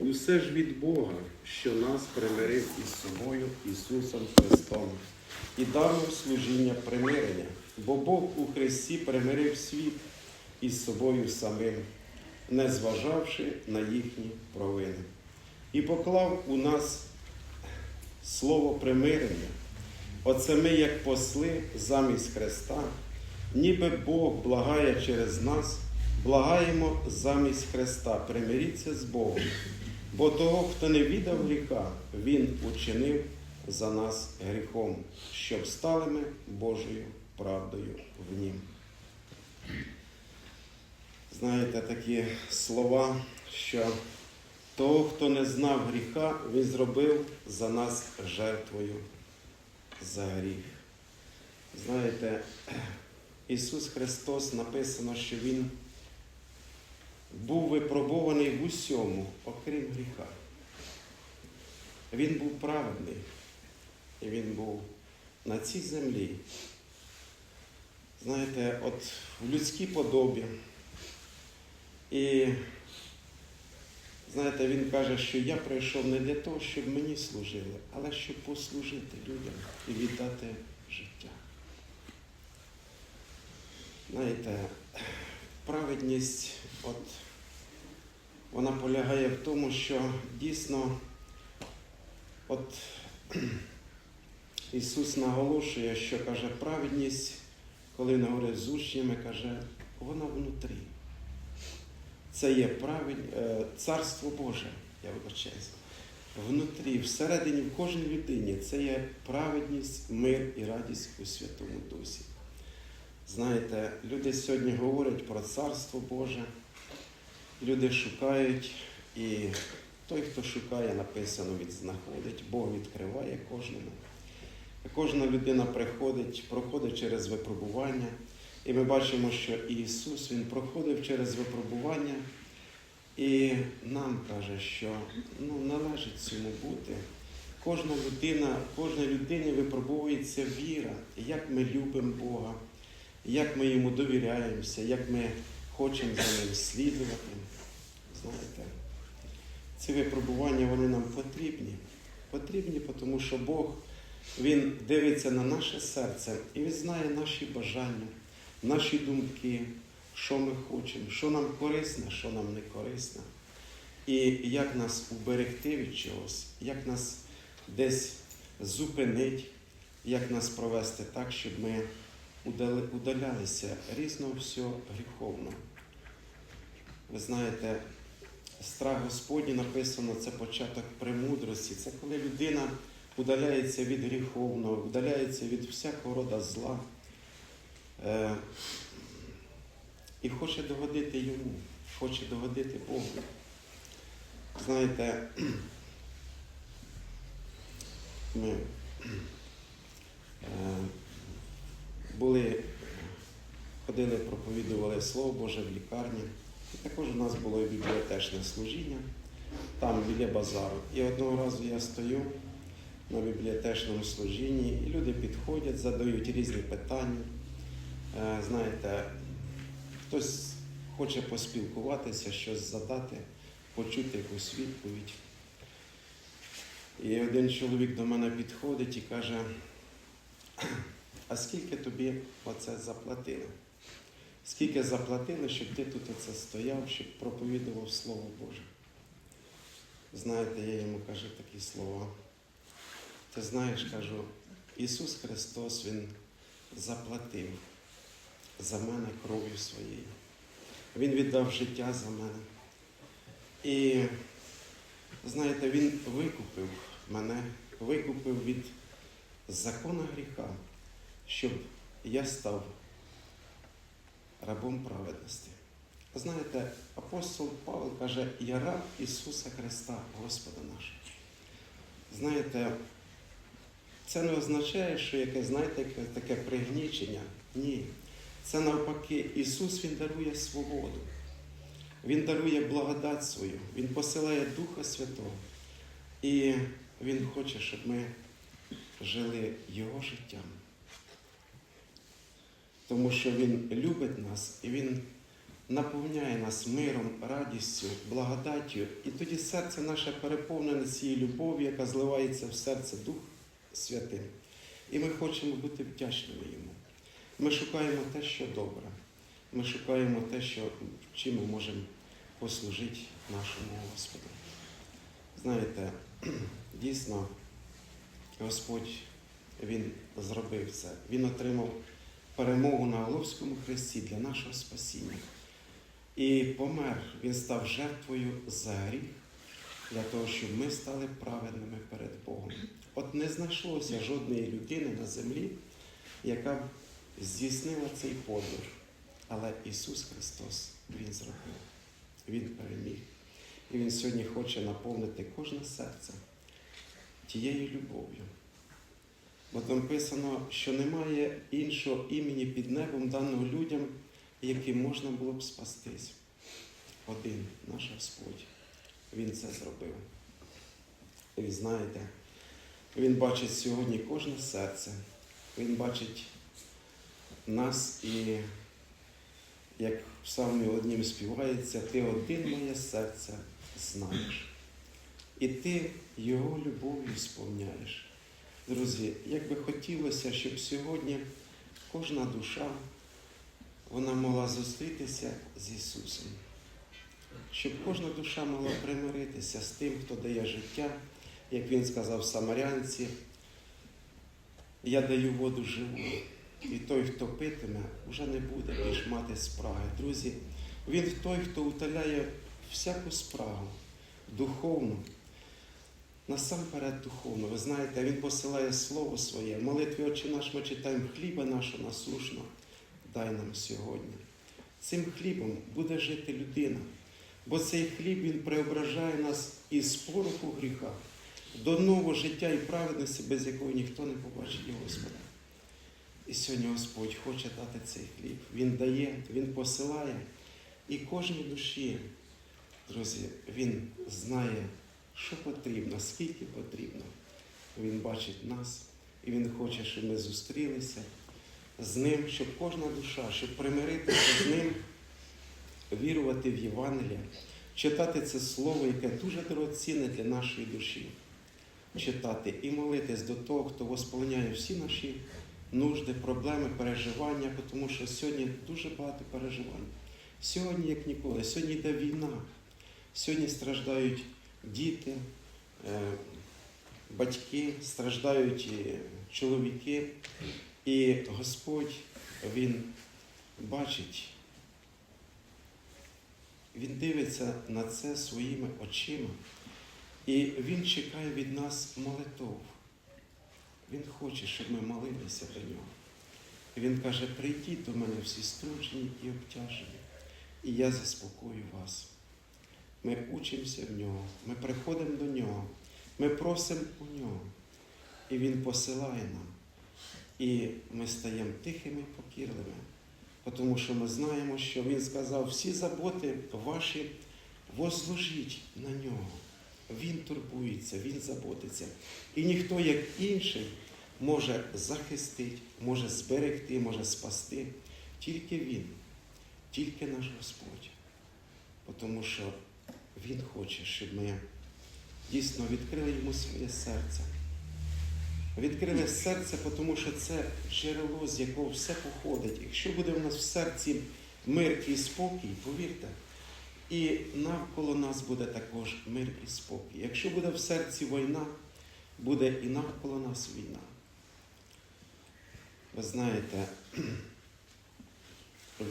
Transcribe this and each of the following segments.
Усе ж від Бога, що нас примирив із собою Ісусом Христом і дав нам служіння примирення, бо Бог у Христі примирив світ із собою самим, не зважавши на їхні провини, і поклав у нас слово примирення. Оце ми, як посли замість Христа, ніби Бог благає через нас, благаємо замість Христа, примиріться з Богом. Бо того, хто не віддав гріха, Він учинив за нас гріхом, щоб стали ми Божою правдою в Нім. Знаєте такі слова, що того, хто не знав гріха, Він зробив за нас жертвою за гріх. Знаєте, Ісус Христос написано, що Він був випробований в усьому, окрім гріха. Він був праведний, і він був на цій землі. Знаєте, от в людській подобі. І знаєте, він каже, що я прийшов не для того, щоб мені служили, але щоб послужити людям і віддати життя. Знаєте, праведність, от вона полягає в тому, що дійсно от Ісус наголошує, що каже, праведність, коли говорить з учнями, каже, вона внутрі. Це є праведь, е, царство Боже, я вибачаюся. Внутрі, всередині, в кожній людині це є праведність, мир і радість у Святому Дусі. Знаєте, люди сьогодні говорять про Царство Боже, люди шукають, і той, хто шукає, написано, від знаходить, Бог відкриває кожному. Кожна людина приходить, проходить через випробування. І ми бачимо, що Ісус Він проходив через випробування і нам каже, що ну, належить цьому бути. Кожна людина, кожній людині випробовується віра, як ми любимо Бога, як ми йому довіряємося, як ми хочемо за ним слідувати. Знаєте, ці випробування вони нам потрібні. Потрібні, тому що Бог Він дивиться на наше серце і Він знає наші бажання наші думки, що ми хочемо, що нам корисне, що нам не корисне. І як нас уберегти від чогось, як нас десь зупинить, як нас провести так, щоб ми удалялися різного всього гріховного. Ви знаєте, страх Господній написано, це початок премудрості. Це коли людина удаляється від гріховного, удаляється від всякого рода зла. Е, і хоче догодити йому, хоче догодити Богу. Знаєте, ми е, були, ходили, проповідували Слово Боже в лікарні. Також у нас було і бібліотечне служіння, там біля базару. І одного разу я стою на бібліотечному служінні, і люди підходять, задають різні питання. Е, Знаєте, хтось хоче поспілкуватися, щось задати, почути якусь відповідь. І один чоловік до мене підходить і каже, а скільки тобі оце заплатили? Скільки заплатили, щоб ти тут оце стояв, щоб проповідував Слово Боже? Знаєте, я йому кажу такі слова. Ти знаєш, кажу, Ісус Христос Він заплатив за мене кров'ю своєю. Він віддав життя за мене. І, знаєте, Він викупив мене, викупив від закона гріха, щоб я став рабом праведності. Знаєте, апостол Павло каже, я раб Ісуса Христа, Господа нашого. Знаєте, це не означає, що яке, знаєте, таке пригнічення. Ні. Це навпаки, Ісус Він дарує свободу. Він дарує благодать свою, Він посилає Духа Святого. І Він хоче, щоб ми жили Його життям. Тому що Він любить нас і Він наповняє нас миром, радістю, благодаттю, і тоді серце наше переповнене цією любов'ю, яка зливається в серце Дух Святим. І ми хочемо бути вдячними йому. Ми шукаємо те, що добре. Ми шукаємо те, що, чим ми можемо послужити нашому Господу. Знаєте, дійсно, Господь Він зробив це. Він отримав перемогу на Головському хресті для нашого спасіння. І помер, Він став жертвою за гріх, для того, щоб ми стали праведними перед Богом. От не знайшлося жодної людини на землі, яка б здійснила цей подвиг. Але Ісус Христос Він зробив. Він переміг. І Він сьогодні хоче наповнити кожне серце тією любов'ю. Бо там писано, що немає іншого імені під небом даного людям, яким можна було б спастись. Один наш Господь. Він це зробив. І ви знаєте, Він бачить сьогодні кожне серце. Він бачить нас і, як в псалмі однім співається, ти один моє серце знаєш. І ти його любов'ю сповняєш. Друзі, як би хотілося, щоб сьогодні кожна душа вона могла зустрітися з Ісусом, щоб кожна душа могла примиритися з тим, хто дає життя, як Він сказав Самарянці, я даю воду живу, і той, хто питиме, вже не буде більш мати спраги. Друзі, Він той, хто утоляє всяку спрагу духовну. Насамперед духовно, ви знаєте, Він посилає Слово Своє. Молитві Отче наш ми читаємо хліба нашого насушно, дай нам сьогодні. Цим хлібом буде жити людина, бо цей хліб він преображає нас із пороху гріха до нового життя і праведності, без якого ніхто не побачить Господа. І сьогодні Господь хоче дати цей хліб. Він дає, Він посилає. І кожній душі, друзі, Він знає що потрібно, скільки потрібно. Він бачить нас і Він хоче, щоб ми зустрілися з ним, щоб кожна душа, щоб примиритися з ним, вірувати в Євангелія, читати це слово, яке дуже дорогоцінне для нашої душі. Читати і молитись до того, хто восполняє всі наші нужди, проблеми, переживання, тому що сьогодні дуже багато переживань. Сьогодні, як ніколи, сьогодні йде війна, сьогодні страждають діти, е, батьки, страждають чоловіки. І Господь, Він бачить, Він дивиться на це своїми очима, і Він чекає від нас молитов. Він хоче, щоб ми молилися до нього. Він каже, прийдіть до мене всі струджені і обтяжені, і я заспокою вас. Ми учимося в нього, ми приходимо до нього, ми просимо у нього. І Він посилає нам. І ми стаємо тихими і покірливими, тому що ми знаємо, що Він сказав, всі заботи ваші возложіть на нього. Він турбується, Він заботиться. І ніхто, як інший, може захистити, може зберегти, може спасти. Тільки Він, тільки наш Господь. Тому що він хоче, щоб ми дійсно відкрили йому своє серце. Відкрили серце, тому що це джерело, з якого все походить. Якщо буде в нас в серці мир і спокій, повірте, і навколо нас буде також мир і спокій. Якщо буде в серці війна, буде і навколо нас війна. Ви знаєте,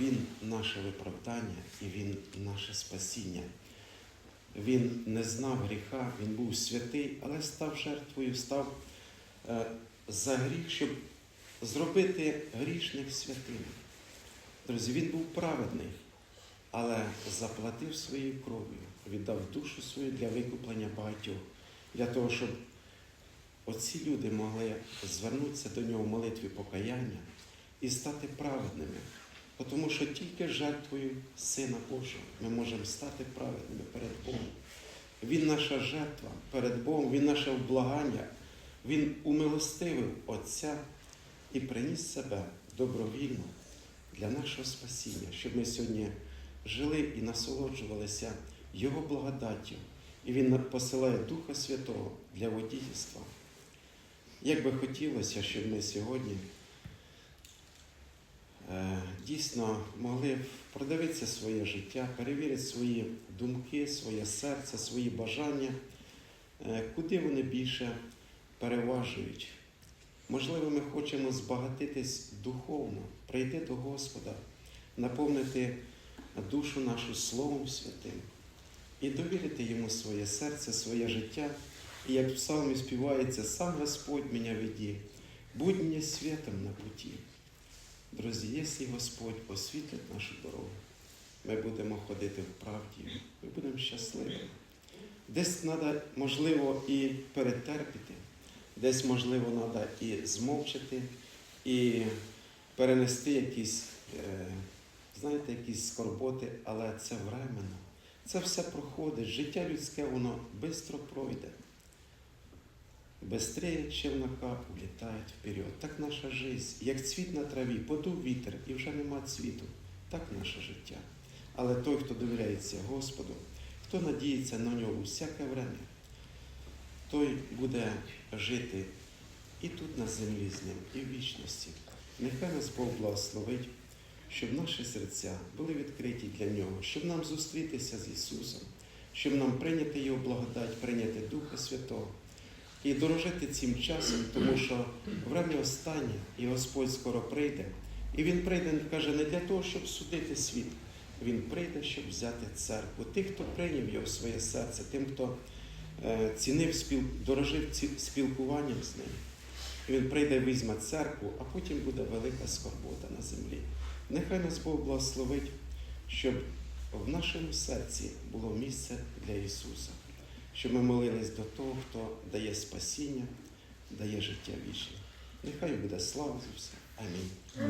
він наше виправдання і він наше спасіння. Він не знав гріха, він був святий, але став жертвою, став е, за гріх, щоб зробити грішних святими. Друзі, він був праведний, але заплатив своєю кров'ю, віддав душу свою для викуплення багатьох, для того, щоб оці люди могли звернутися до нього в молитві покаяння і стати праведними. Тому що тільки жертвою Сина Божого ми можемо стати праведними перед Богом. Він наша жертва перед Богом, Він наше вблагання, Він умилостивив Отця і приніс себе добровільно для нашого спасіння, щоб ми сьогодні жили і насолоджувалися Його благодаттю. І Він посилає Духа Святого для водійства. Як би хотілося, щоб ми сьогодні дійсно могли продивитися своє життя, перевірити свої думки, своє серце, свої бажання, е, куди вони більше переважують. Можливо, ми хочемо збагатитись духовно, прийти до Господа, наповнити душу нашу Словом Святим і довірити Йому своє серце, своє життя. І як в псалмі співається, сам Господь мене веді, будь мені світом на путі. Друзі, якщо Господь освітлить нашу дорогу, ми будемо ходити в правді, ми будемо щасливими. Десь треба, можливо, і перетерпіти, десь, можливо, треба і змовчати, і перенести якісь, е, знаєте, якісь скорботи, але це временно. Це все проходить. Життя людське, воно швидко пройде. Быстрее челнока улітає вперед. Так наша жизнь, як цвіт на траві, подув вітер і вже нема цвіту. Так наше життя. Але той, хто довіряється Господу, хто надіється на нього всяке время, той буде жити і тут на землі з ним, і в вічності. Нехай нас Бог благословить, щоб наші серця були відкриті для нього, щоб нам зустрітися з Ісусом, щоб нам прийняти Його благодать, прийняти Духа Святого і дорожити цим часом, тому що время останнє, і Господь скоро прийде. І Він прийде, каже, не для того, щоб судити світ. Він прийде, щоб взяти церкву. Тих, хто прийняв його в своє серце, тим, хто е, цінив спіл, дорожив спілкуванням з ним. І Він прийде, візьме церкву, а потім буде велика скорбота на землі. Нехай нас Бог благословить, щоб в нашому серці було місце для Ісуса, щоб ми молились до того, хто дає спасіння, дає життя вічне. Нехай буде слава за все. Амінь.